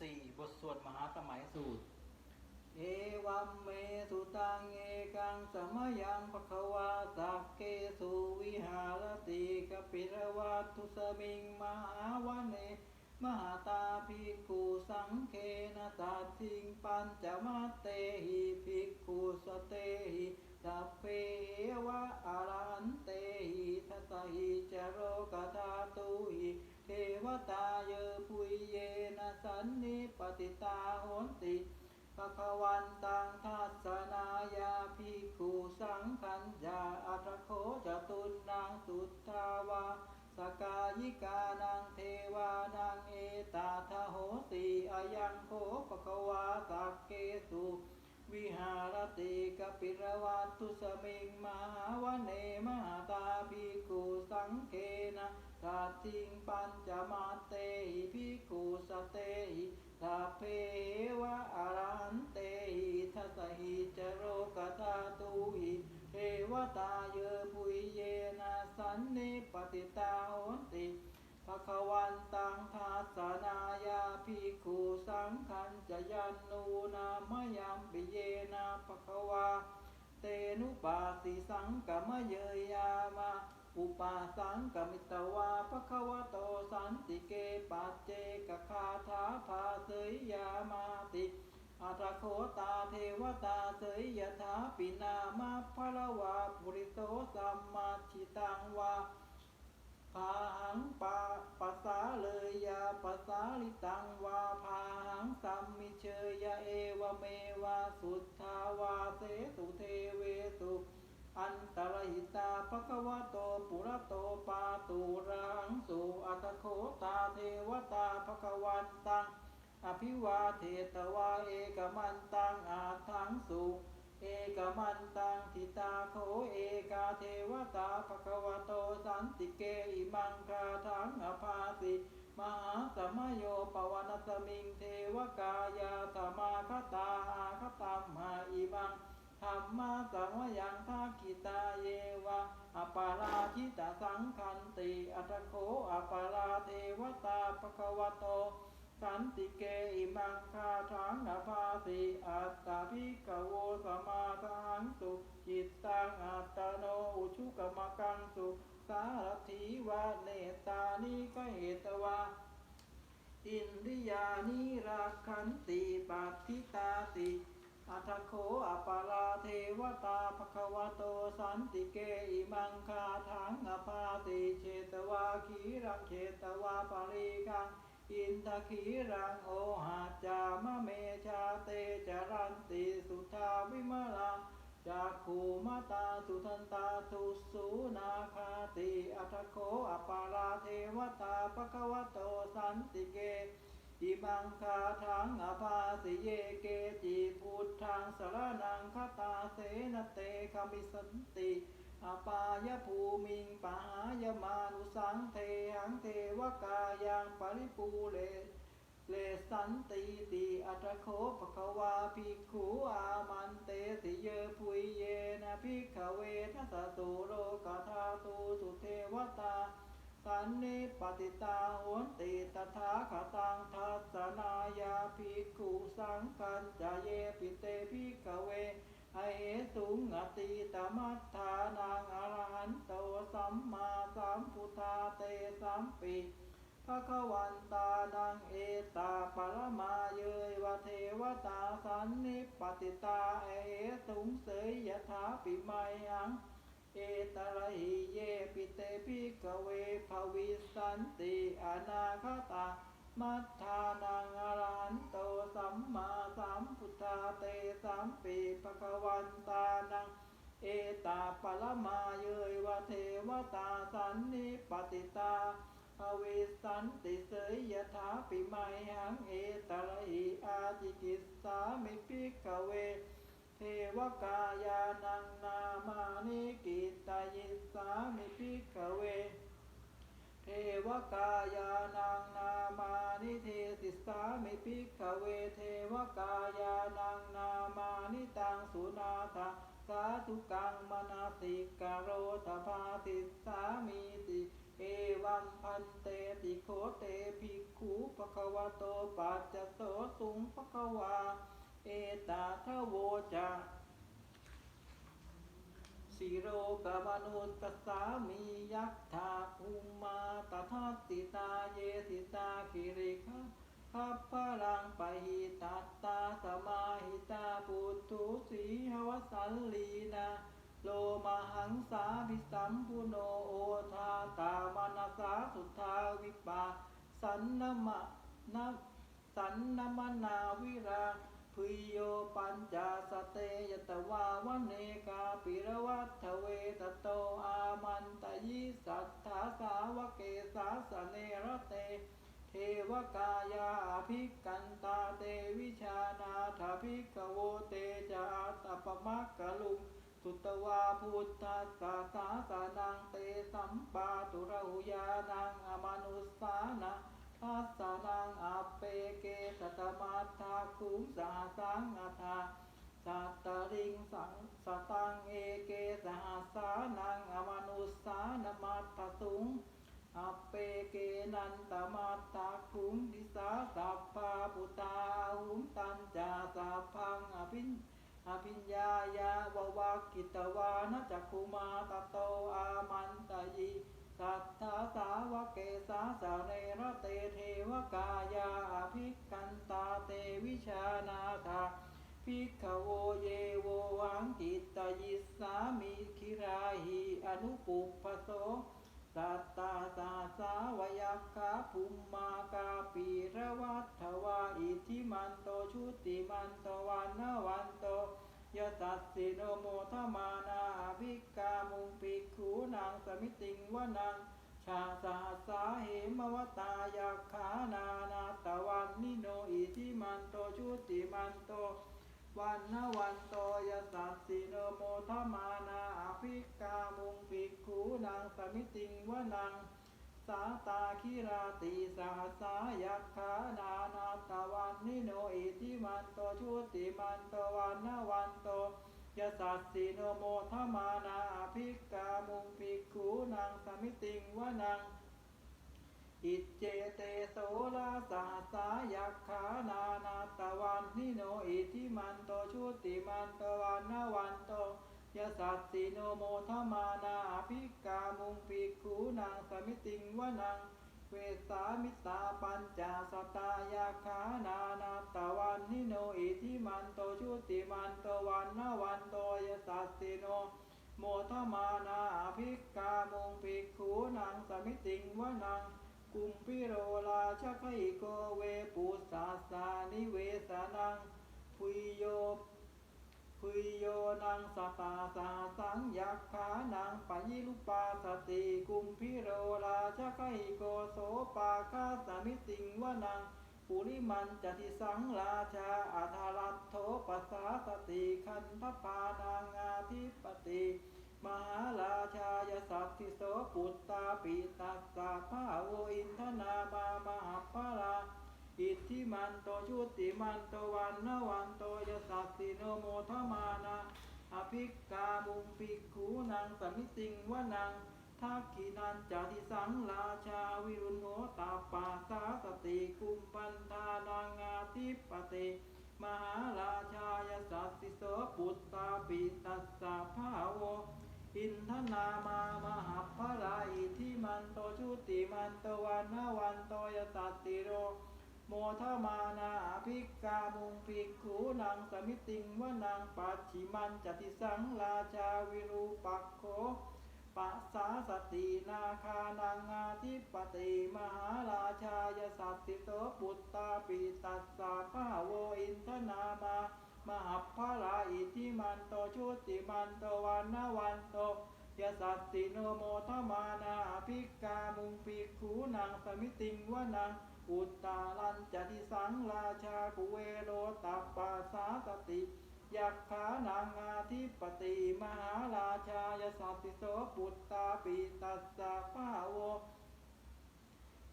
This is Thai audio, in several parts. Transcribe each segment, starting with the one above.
14 บทสวดมหาสมัยสูตร เอวัมเมสุตังเอกังสมยังปะคะวาสักเกสุวิหารติกปิรวัตทุสมิงมหาวเนมหาตาภิกขุสังเคนะตัดสิงปัญจมาเตหิภิกขุสเตหิสัพเพวะอารันเตหิทัสหิจโรกธาตุหิ เทวตาเยปุยเยนะสันนิปติตาโหนติภะคะวันตังทัสสนายาภิกขุสังขันจาอัตโคจตุนนางสุทาวาสกายิกานังเทวานังเอตาทโหติอายังโคปะกวาสักเกสุ วิหารติกปิรวัตุสมิงมหาวเนมหาตาภิกขุสังเคนะตัดทิงปัญจมาเตหิภิกขุสเตหิสัพเพวะอารันเตหิทัสหิจโรกธาตุหิเทวตาเยปุยเยนะสันนิปติตาโหนติ ภะควันตังทัสสนายาภิกขุสังขันจะยันนูนามยัมปิเยนะภคะวา เตนุปาสิสังกมเยยามาอุปาสังกมิตวาภะควะโตสันติเกปัจเจกคาถาภาเสยยามาติอัตโคตาเทวตาเสยยถาปินามาภะละวาปุริโตสัมมาชิตังวา พาหังปาปัสสาเลยยาปัสสาลิตังวาพาหังสัมมิเชยยเอวเมวาสุทธาวาเสตุเทเวตุอันตรหิตาภควโตปุระโตปาตูรังสุอัตโคตาเทวตาภควันตังอภิวาเทตวาเอกมันตังอาทังสุ เอกมันตังทิตาโคเอกาเทวตาภควโตสันติเกอิมังคาทังอภาสิมหาสมโยปวนสมิงเทวกายาสมาคตาอาคตัมหาอิมังธรรมาสังวยังทักขิตาเยวะอปาราชิตาสังคันติอัตโคอปาราเทวตาภควโต สันติเกอิมังคาทังอภาสิอัตตาภิกขโวสมาทังสุจิตตังอัตโนอุชุกมกังสุ สารถีวะเนตานิกเหตวาอินริยานิรักขันติปัตติตาติอัทโคอปาราเทวตาภควโตสันติเกอิมังคาทังอภาติเชตวาขีรังเชตวาปาริกัง อินทขีรังโอหาจามะเมชาเตจรันติสุทาวิมลังจากขูมาตาสุทันตาทุสุนาคาติอัทโคอปาราเทวตาภควโตสันติเกอิมังคาทังอภาสิเยเกจิพุทธังสารนังคตาเสนเตคามิสันติ อปายภูมิงปหายมานุสังเทหังเทวกายังปริปูเลเลสันติติอัตโคปะคะวาภิกขุอามันเตสิเยปุยเยนะภิกขเวทัสตุโลกธาตุสุเทวตาสันนิปติตาโหนติตถาคตังทัสสนายาภิกขุสังกันจาเยปิเตภิกขเว ไอเหตุงอติตมัฏฐานังอรหันโตสัมมาสัมพุทธาเตสัมปิภะควันตานังเอตาปรมาเยวะเทวตาสันนิปติตาไอสุงเสยยถาปิไมยัง เอตระหิเยปิเตปิกเวภวิสันติอนาคตามัทธานังอรหันโตสัมมาสัมพุทธาเตสั มปีภะคะวันตานัง เอตาปรมาเยยวะเทวตาสันนิปติตาภวิสันติเสยยถาปิไมหังเอตระหิอาจิกิสสามิปิกเว เทวกายานังนามานิกิตายิสามิภิกเว เทวกายานังนามานิเทติสามิภิกขเวเทวกายานังนามานิตังสุนาทาสาธุกังมนาสิกาโรตภาติสามีติเอวัมพันเตติโคเตภิกขุปะคะวะโตปัจจโตสุงปะคะวาเอตาทโวจะ สิโรกมนุตตสามียักษาภูมาตทัตติตาเยสิตาคิริคาคัพพลังปหิตัตตาสมาหิตาปุถุสีหวสันลีนาโลมาหังสาภิสัมพุโนโอทาตามนาสาสุทาวิปาสันนมะนะสันนมนาวิรา พุโยปัญจสเตยตวาวเนกาปิระวัตเวตโตอามันตยิสัทธาสาวเกสาสเนรเต เทวกายาภิกันตาเตวิชานาถภิกขโวเตจาตปมักกะลุงสุตวาพุทธัสสะสาสานังเตสัมปาตุระหุยานังอมนุสสานะ ทัสานังอัปเปเกสตมัตถาคุมสหสังอัฏฐาสัตตริงสังสตังเอเกสหสานังอมนุสานมัตถสุงอัปเปเกนันตมัตตาคุมดิสาสัพพาปุตาหุมตันจาสัพพังอภินอภิญญายาววากิตวานะจักคุมาตโตอามันตยิ สัทธาสาวกเกสาสาเนระเตเทวกายาอภิกันตาเตวิชานาถาภิกขโวเยโววังกิตยิสสามิคิราหิอนุปุปโสสัตตาสาสาวยาคาภุมมากาปีระวัตถวาอิทิมันโตชุติมันโตวันนวันโต ยสัสสิโนโมทมานาภิกกามุงปิกขูนางสมิติงวนังชาสาสาเหมวตายาขานานาตะวันนิโนอิทิมันโตชุติมันโตวันนวันโตยสัสสิโนโมทมานาอภิกามุงภิกขูนางสมิติงวนัง สาตาคิราติสหสายักขานานาตวันนิโนอิทิมันโตชุติมันโตวันนวันโตยสัสสิโนโมทมานาภิกามุงภิกขูนางสมิติงวนัง อิเจเตโสลาสหสายักขานานาตวันนิโนอิทิมันโตชุติมันโตวันนวันโต ยสัสสิโนโมทมานาภิกามุงภิกขูนางสมิติงวนังเวสามิตาปัญจสตายาขานานาตะวันนิโนอิทิมันโตชุติมันโตวันนวันโตยสัสสิโนโมทมานาภิกามุงภิกขูนางสมิติงวนังกุมพิโรลาชะไคโกเวปุสสาสานิเวสานังพุยโย พุยโยนังสตาสาสังยักขานังปยิลุปาสติกุมพิโรลาชไคโกโสปาคาสมิติงวนังปุริมันจติสังราชาอัทารัตโถปัสสาสติคันทปานางาธิปติ มหาราชายสัตติโสปุตตาปิตัสสะภาโวอินทนามา มหาภลา อิทธิมันโตชุติมันโตวันนวันโตยสัสสิโนโมทมานาอภิกามุงปิกขูนางสมิติงวนังทักขินันจาติสังราชาวิรุณโหตาปาสาสติกุมปันธานางาธิปติมหาราชายสัสสิโสปุตตาปิตัสสะภาโวอินทนามามหาภลาอิทิมันโตชุติมันโตวันนวันโตยสัสสิโร โมทมานาภิกามุงภิกขูนางสมิติงวนังปัจฉิมันจติสังราชาวิรูปักโขปัสสาสตินาคานังาทิปติมหาราชายสัตติโตปุตตาปิตัสสะภาโวอินทนามามหัพพลาอิทิมันโตชุติมันโตวันนวันโตยสัสสิโนโมทมานาภิกามุงภิกขูนางสมิติงวนัง อุตตาลันจติสังราชากุเวโรตัปปาสาสติยักขานางาธิปติมหาราชายสัติโสปุตตาปิตัสสะภาโว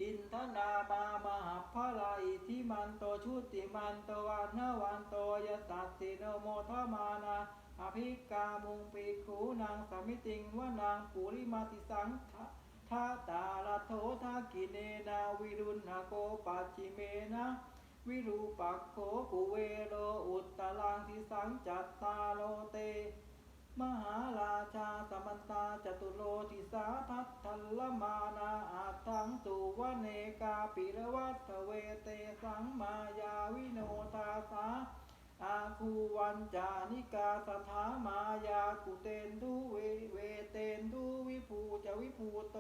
อินทนามามหาภลาอิทิมันโตชุติมันโตวันนวันโตยสัสสิโนโมทมานาอภิกามุงปิขูนางสมิติงวานางปุริมาติสังทะ ทะตาลโททักกิเนนาวิรุณหโกปัจิเมนะวิรูปักโขกุเวโรอุตตรังทิสังจัตตาโลเต มหาราชาสมันตาจตุโลทิสาทัตทัลลมานาอาทังสุวเนกาปิรวัตเวเตสังมายาวิโนทาสา อาคูวันจานิกาสถามายากุเตนดูเวเวเตนดูวิภูจะวิภูโต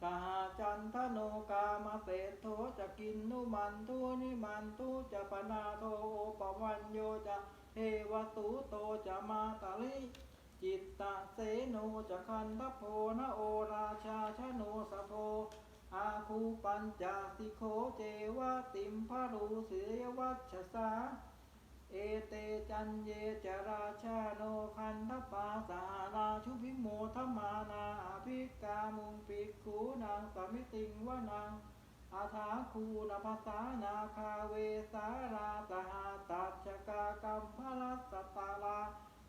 สหจันทโนกามาเศษโทจะกินนุมันทุนิมันทุจะปนาโทโอปวันโยจะเทวตุโตจะมาตาลิจิตตะเสโนจะคันทโพนะโอราชาชโนสโพอาคูปัญจสิโคเจวะติมพารูเสวัชสา เอเตจันเยจราชาโนคันทปาสาราชุพิโมทมานาภิกามุงปิกขูนางสมิติงวนางอาถาคูนภาษานาคาเวสาราสหตัชกากัมพลัสตตาลา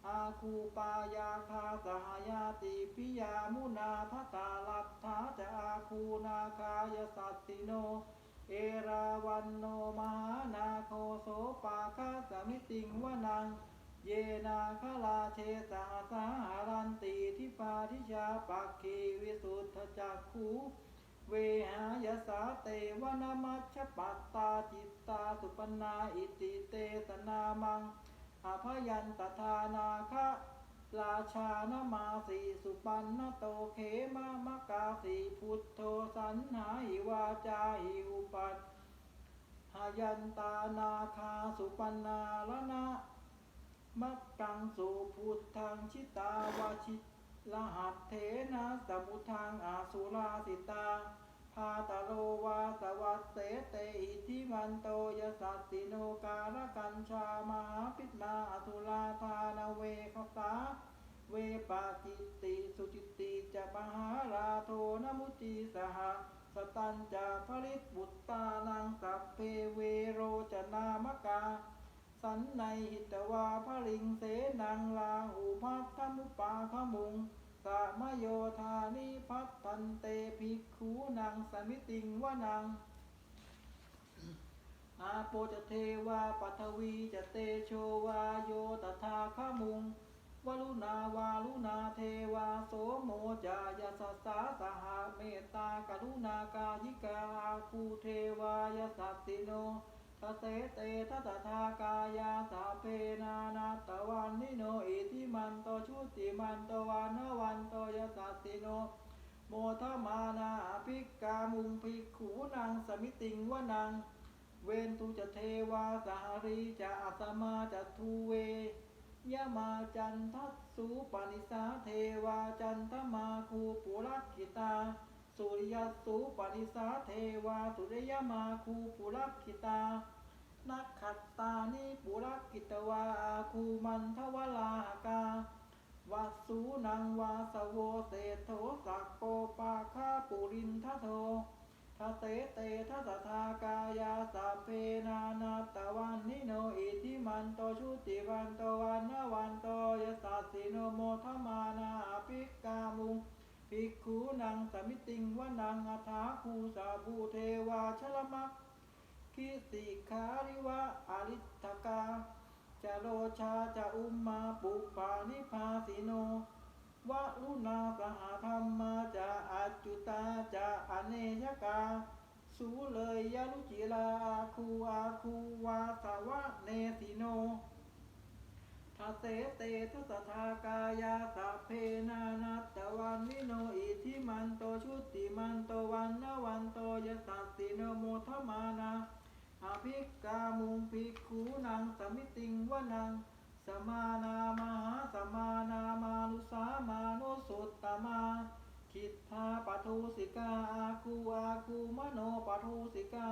อาคูปายาคาสหายาติพิยามุนาทตาลัทธาจะอาคูนาคายสัตติโน เอราวันโนมหานาโคโสปาคาสมิติงวนัง เยนาคลาเชสาสาหารันติทิปาทิชาปักขีวิสุทธจักขูเวหายสาเตวนามัชฌปัตตาจิตตาสุปนาอิติเตสนามังอภยันตทานาคะ ราชานมาสีสุปันนโตเขมามะกาสีพุทโธสันหาหิวาจาหิอุปัตหายันตานาคาสุปันนาลนะมักกังสุพุทธังชิตาวาชิลหัตเถนะสมุทังอาสุราสิตา พาตโรวาสวัสเสเตอิทิมันโตยสัสสิโนการกัญชามาปิตนาอสุราธานเวคสาเวปาจิตติสุจิตติจะมหาราโทนมุจีสหสตันจะผลิตบุตตานังสัพเพเวโรจนามกา สันในหิตวาพลิงเสนังลาหูพัทธมุปาขมุง สามโยธานิพัตตันเตภิกขูนังสมิติงวนังอาโปจะเทวาปัทวีจะเตโชวาโยตถาคมุงวลุนาวาลุนาเทวาโสโมจายาสัสสาสหเมตตากรุณากายิกาอาคูเทวายาสัตติโน เสเตทัตถากายาสาเพนานาตวันนิโนอิทิมันโตชุติมันโตวานวันโตยสัติโน โมทมานาภิกามุงภิกขูนางสมิติงวนังเวนตุจะเทวาสหรีจะอัสมาจะทูเวยะมาจันทัสสุปนิสาเทวาจันทมาคูปุรักขิตา สุริยสุปนิสาเทวา สุริยมาคูปุรักขิตา นักขัตตานิปุรักกิตวาคูมันทวลากาวัสสูนังวาสโวเศโทสักโปปาคาปุรินทโททะเตเตทัสทากายาสัพเพนานาตวันนิโนอิทิมันโตชุติวันโตวันนวันโตยสัสสิโนโมทมานาอภิกามุง ภิกขุนังสมิติงวานังอัฏฐาคูสาบูเทวาชลมักคิสิขาริวะอริตกาจะโลชาจะอุมมาปุปานิพาสิโนวะลุนาสหธรรมาจะอัจจุตาจะอเนยกา สูเลยยะลุจิลาคูอาคูวาสวะเนสิโน ทัสเสเตทัสทากายาสัพเพนานัตตวันนิโนอิทิมันโตชุติมันโตวันนวันโตยสัสสิโนโมทมานาอภิกามุงภิกขูนังสมิติงวนัง สมานามหาสมานามานุสามานุสุตตมา คิดทาปทุสิกาอาคูอาคูมโนปทุสิกา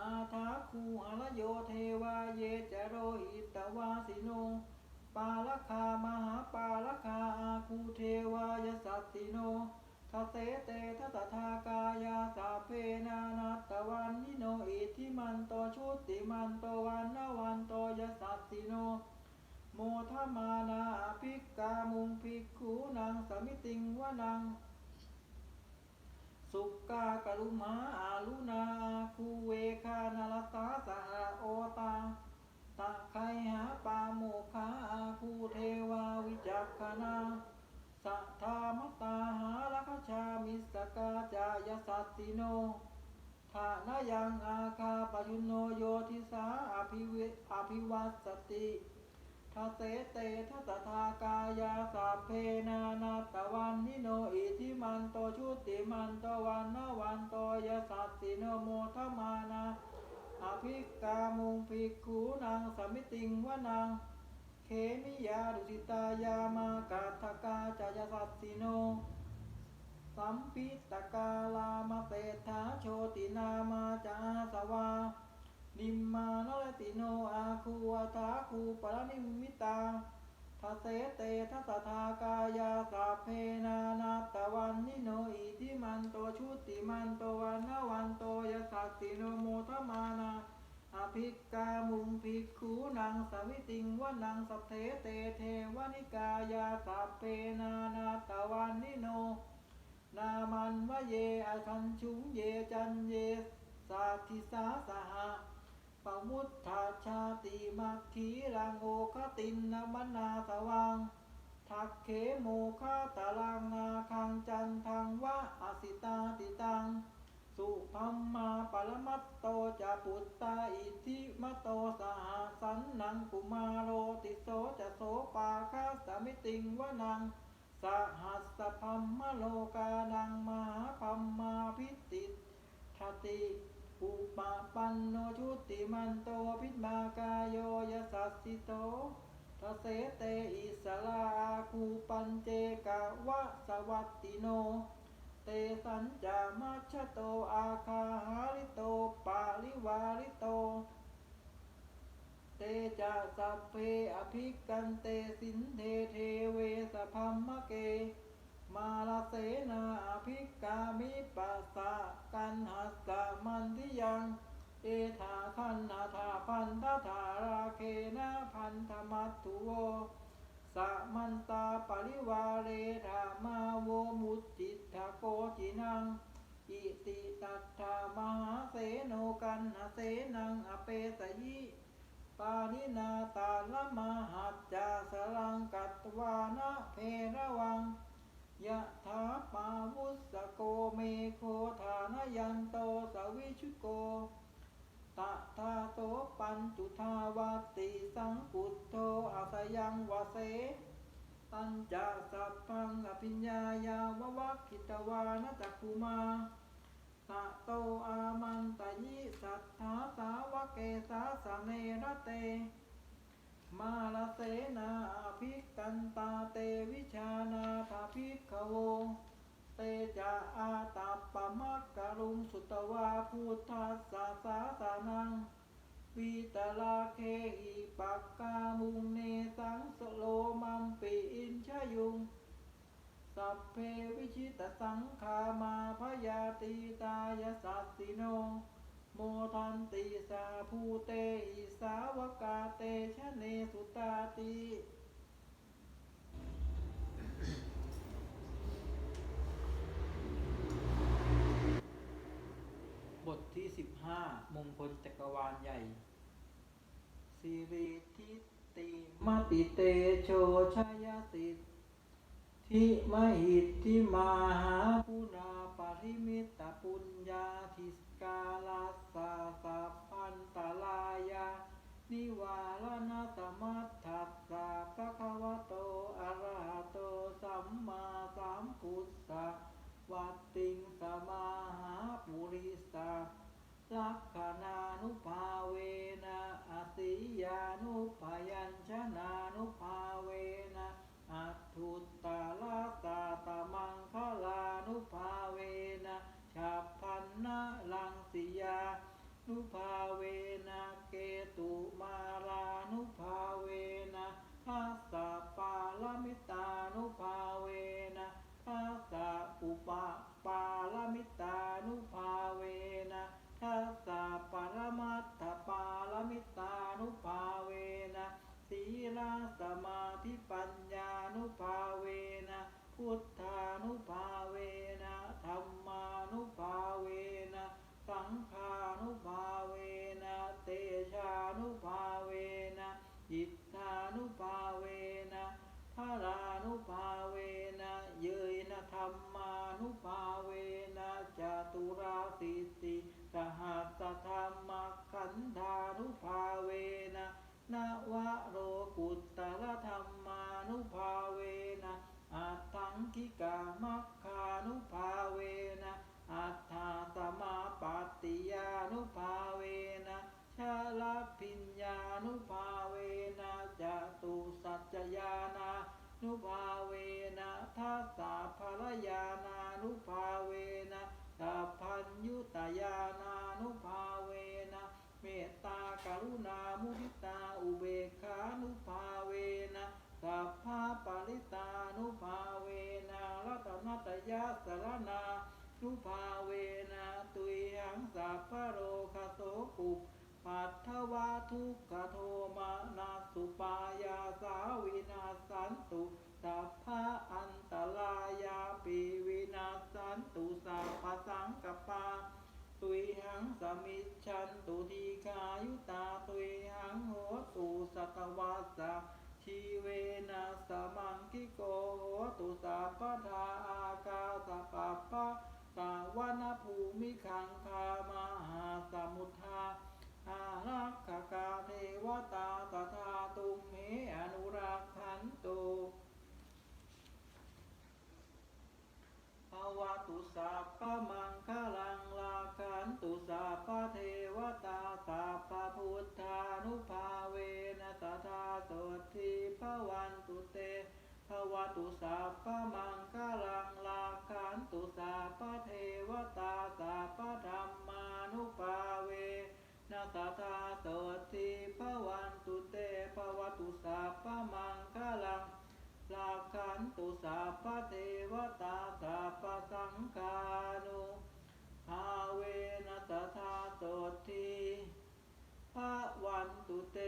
อาทาคูหลโยเทวาเยจโรหิตวาสิโน ปาลคามหาปาลคาอาคูเทวายสัตติโนทัเสเตทัสสทากายาสาเพนานัตวันนิโนอิทิมันโตชุติมันโตวันนวันโตยสัสสิโน โมทมานาภิกกามุงภิกขุนังสมิติงวนัง สุกากะลุมาอาลุนาคูเวคานาลตาสหโอตาตะไคหาปาโมคาอาคูเทวาวิจักขณาสัทธามตาหาลคชามิสกาจายสัตติโนทานายังอาคาปยุโนโยทิสาอภิวอภิวัสสติ เสเตทัตถากายาสัพเพนานาตวันนิโนอิทิมันโตชุติมันโตวันนาวันโตยสัตติโนโมทมานาอภิกามุงภิกขุนางสมิติงวนังเขมิยาดุสิตายามากาทกาจายสัตติโน สัมปิตกาลามเตถาโชตินามาจาสวา นิมมานรติโนอาคูอัตาคูปรนิมมิตาทัเสเตทัสทากายาสัเพนานาตวันนิโนอิทิมันโตชุติมันโตวันนวันโตยสัตติโนโมทมานาอภิกกามุงภิกขุนังสวิติงวนังสัพเทเตเทวนิกายาสัเพนานาตวันนิโน นามันวะเยอคันชุงเยจันเยสาธิสาสหะ ปมุตถาชาติมัคคีรังโอคตินนมนาสวัง ทักเขโมคาตาลังนาคังจันทังวะอสิตาติตัง สุพัมมาปรมัตโตจะปุตตาอิทิมโตสหสันนังกุมาโรติโสจะโสปาคาสมิติงวนังสหัสพัมมโลกานังมหาพัมมาพิติทติ อุปปันโนชุติมันโตพิมากายโยยสัสสิโตทะเสเตอิสลาคูปัญเจกะวะสวัตติโน เตสัญจามัชโตอาคาหาริโตปาลิวาริโต เตจะสัพเพอภิกันเตสินเทเทเวสพัมมะเก มาลเสนาภิกามิปัสสะกันหัสสะมันทิยัง เอธาคันนาธาพันธธาราเคนะพันธมัตถุโวสะมันตาปริวาเรธามาโวมุตติทาโกจินัง อิติตัตถามหาเสโนกันหเสนังอเปสยิปานินาตาละมหัจจาสลังกัตวานะเพระวัง ยะถาปาวุสโกเมโคธานยันโตสวิชุโก ตะทาโตปัญจุทาวาติสังกุตโตอาสยังวาเส ตัญจาสัพพังอภิญญายาววัคคิตวานจักคุมาตะโตอามันตยิสัทธาสาวเกสาสเนระเต มาลเสนาภิกันตาเตวิชานาถาภิกขโว เตจะอาตาปะมักกะลุงสุตวาพุทธัสสะสาสานังปีตลาเคหิปักกามุงเนสังสโลมัมปิอินชยุง สัพเพวิชิตสังขามาพยาตีตายสัสสิโน โมทันติสาภูเตอิสาวกาเตชะเนสุตาติบทที่ 15 มงคลจักรวาลใหญ่สิริทิติมติเตโชชยสิท ธิมหิตทิมาหาปุนาปริมิตปุญญาทิสกาลาสาสัพพันตลายา นิวารณสมัตถัสสะภะคะวะโตอะระหะโตสัมมาสัมพุทธะวัตติงสมาหาปุริสาลักขณานุภาเวนะอสิยานุพยัญชนานุภาเวนะ อัตุตตาลาตาตาม ภาเวนะเยยนะธรรมานุภาเวนะจตุราสิติสหัสธรรมขันธานุภาเวนะนวะโรกุตตรธรรมานุภาเวนะอัตถังคิกามัคคานุภาเวนะอัตถาสมาปัตติยานุภาเวนะชาลพิญญานุภาเวนะจตุสัจจญานา นุภาเวนะทัสสะภรยานานุภาเวนะสัพพัญยุตยานานุภาเวนะเมตตากรุณามุทิตาอุเบกขานุภาเวนะสัพพะปริตานุภาเวนะรัตนัตยาสรณานุภาเวนะตุยหังสัพพะโรคโสปุ ปัทถวาทุกขโทมานาสุปายาสาวินาสันตุสัพพะอันตรายาปีวินาสันตุสัพพสังกปาตุยหังสมิชันตุทีคายุตาตุยหังโหตุสัตวัสสะชีเวนะสมังคิโกโหตุสัพพทาอากาสปะปะตาวนาภูมิขังคามหาสมุทา อารักขกาเทวตาตถาตุมเหอนุรักขันตุภวตุสัพพมังคลังลาคันตุสัพพเทวตาสัพพพุทธานุภาเวนะตถาโสทีภวันตุเตภวตุสัพพมังคลังลาคันตุสัพพเทวตาสัพพธรรมานุภาเว นะตถาโสทีภวันตุเตภวตุสัพพมังคลังลาคันตุสัพเทวตาสัพพะสังฆานุภาเวนัสธาโสทีภะวันตุเต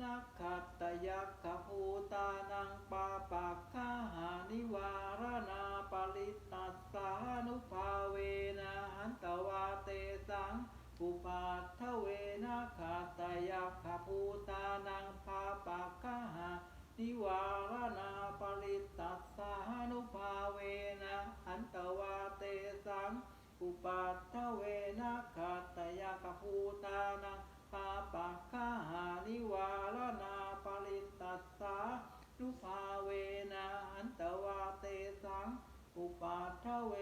นักขัตตยักขภูตานังปาปักขาหานิวารณาปริตตัสสานุภาเวนะหันตวาเตสัง อุปัฏฐเวนะขัตตยักขภูตานังปาปักขาหานิวารณาปริตตัสสานุภาเวนะอันตวาเตสังอุปัฏฐเวนะขัตตยกภูตานังปาปักขาหานิวารณาปริตตัสสานุภาเวนะอันตวาเตสังอุปัฏฐเว